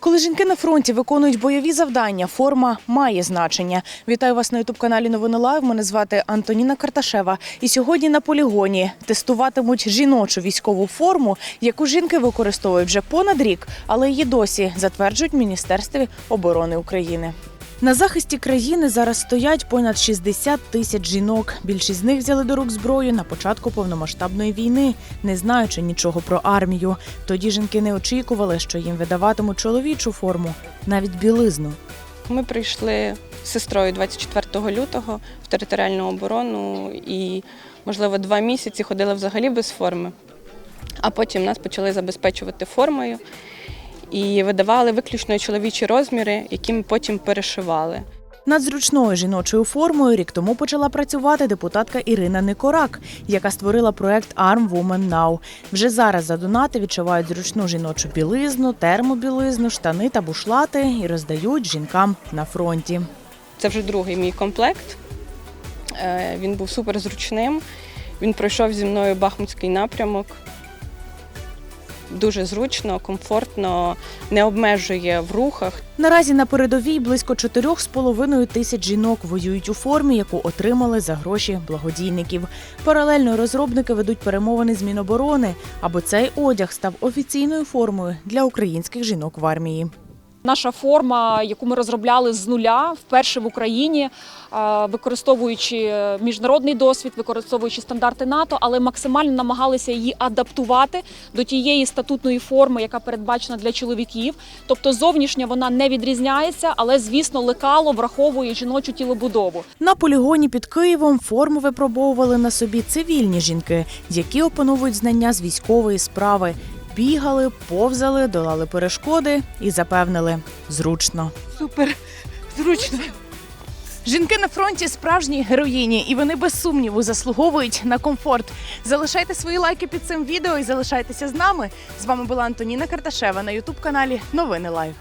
Коли жінки на фронті виконують бойові завдання, форма має значення. Вітаю вас на ютуб-каналі Новини Лайв. Мене звати Антоніна Карташева. І сьогодні на полігоні тестуватимуть жіночу військову форму, яку жінки використовують вже понад рік, але її досі затверджують в Міністерстві оборони України. На захисті країни зараз стоять понад 60 тисяч жінок. Більшість з них взяли до рук зброю на початку повномасштабної війни, не знаючи нічого про армію. Тоді жінки не очікували, що їм видаватимуть чоловічу форму, навіть білизну. Ми прийшли з сестрою 24 лютого в територіальну оборону і, можливо, два місяці ходили взагалі без форми. А потім нас почали забезпечувати формою і видавали виключно чоловічі розміри, які ми потім перешивали. Над зручною жіночою формою рік тому почала працювати депутатка Ірина Никорак, яка створила проект Arm Woman Now. Вже зараз за донати відшивають зручну жіночу білизну, термобілизну, штани та бушлати і роздають жінкам на фронті. Це вже другий мій комплект. Е, Він був суперзручним. Він пройшов зі мною Бахмутський напрямок. Дуже зручно, комфортно, не обмежує в рухах. Наразі на передовій близько 4,5 тисяч жінок воюють у формі, яку отримали за гроші благодійників. Паралельно розробники ведуть перемовини з Міноборони, аби цей одяг став офіційною формою для українських жінок в армії. Наша форма, яку ми розробляли з нуля, вперше в Україні, е, використовуючи міжнародний досвід, використовуючи стандарти НАТО, але максимально намагалися її адаптувати до тієї статутної форми, яка передбачена для чоловіків. Тобто зовнішня вона не відрізняється, але звісно лекало враховує жіночу тілобудову. На полігоні під Києвом форму випробовували на собі цивільні жінки, які опановують знання з військової справи. Бігали, повзали, долали перешкоди і запевнили зручно. Супер зручно. Жінки на фронті справжні героїні, і вони без сумніву заслуговують на комфорт. Залишайте свої лайки під цим відео і залишайтеся з нами. З вами була Антоніна Карташева на ютуб каналі Новини Лайв.